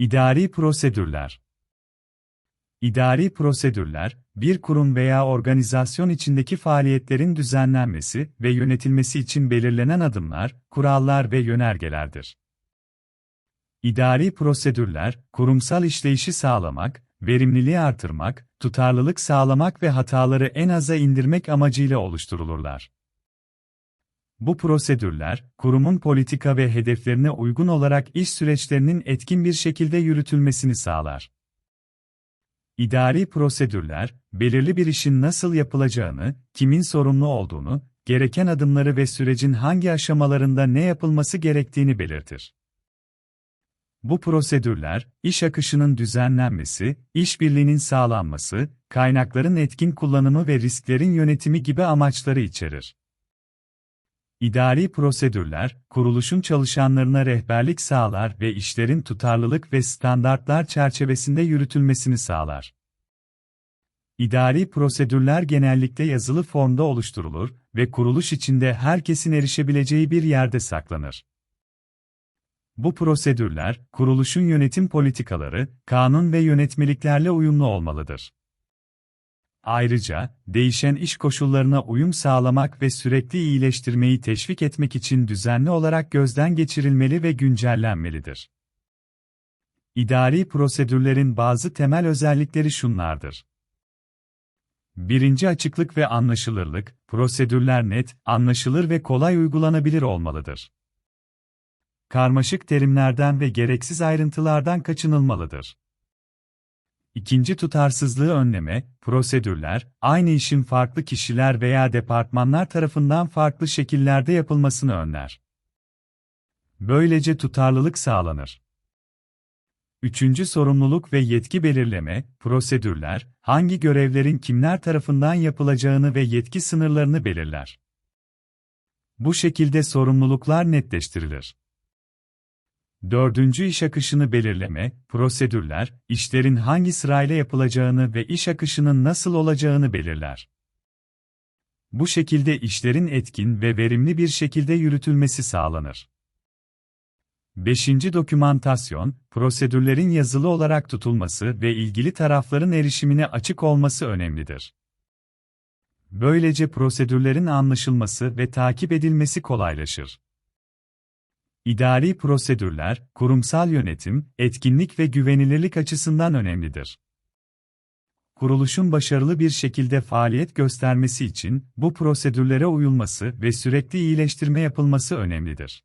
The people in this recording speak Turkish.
İdari prosedürler İdari prosedürler, bir kurum veya organizasyon içindeki faaliyetlerin düzenlenmesi ve yönetilmesi için belirlenen adımlar, kurallar ve yönergelerdir. İdari prosedürler, kurumsal işleyişi sağlamak, verimliliği artırmak, tutarlılık sağlamak ve hataları en aza indirmek amacıyla oluşturulurlar. Bu prosedürler, kurumun politika ve hedeflerine uygun olarak iş süreçlerinin etkin bir şekilde yürütülmesini sağlar. İdari prosedürler, belirli bir işin nasıl yapılacağını, kimin sorumlu olduğunu, gereken adımları ve sürecin hangi aşamalarında ne yapılması gerektiğini belirtir. Bu prosedürler, iş akışının düzenlenmesi, işbirliğinin sağlanması, kaynakların etkin kullanımı ve risklerin yönetimi gibi amaçları içerir. İdari prosedürler, kuruluşun çalışanlarına rehberlik sağlar ve işlerin tutarlılık ve standartlar çerçevesinde yürütülmesini sağlar. İdari prosedürler genellikle yazılı formda oluşturulur ve kuruluş içinde herkesin erişebileceği bir yerde saklanır. Bu prosedürler, kuruluşun yönetim politikaları, kanun ve yönetmeliklerle uyumlu olmalıdır. Ayrıca, değişen iş koşullarına uyum sağlamak ve sürekli iyileştirmeyi teşvik etmek için düzenli olarak gözden geçirilmeli ve güncellenmelidir. İdari prosedürlerin bazı temel özellikleri şunlardır. Birinci açıklık ve anlaşılırlık, prosedürler net, anlaşılır ve kolay uygulanabilir olmalıdır. Karmaşık terimlerden ve gereksiz ayrıntılardan kaçınılmalıdır. İkinci tutarsızlığı önleme, prosedürler, aynı işin farklı kişiler veya departmanlar tarafından farklı şekillerde yapılmasını önler. Böylece tutarlılık sağlanır. Üçüncü sorumluluk ve yetki belirleme, prosedürler, hangi görevlerin kimler tarafından yapılacağını ve yetki sınırlarını belirler. Bu şekilde sorumluluklar netleştirilir. Dördüncü iş akışını belirleme, prosedürler, işlerin hangi sırayla yapılacağını ve iş akışının nasıl olacağını belirler. Bu şekilde işlerin etkin ve verimli bir şekilde yürütülmesi sağlanır. Beşinci dokümantasyon, prosedürlerin yazılı olarak tutulması ve ilgili tarafların erişimine açık olması önemlidir. Böylece prosedürlerin anlaşılması ve takip edilmesi kolaylaşır. İdari prosedürler, kurumsal yönetim, etkinlik ve güvenilirlik açısından önemlidir. Kuruluşun başarılı bir şekilde faaliyet göstermesi için bu prosedürlere uyulması ve sürekli iyileştirme yapılması önemlidir.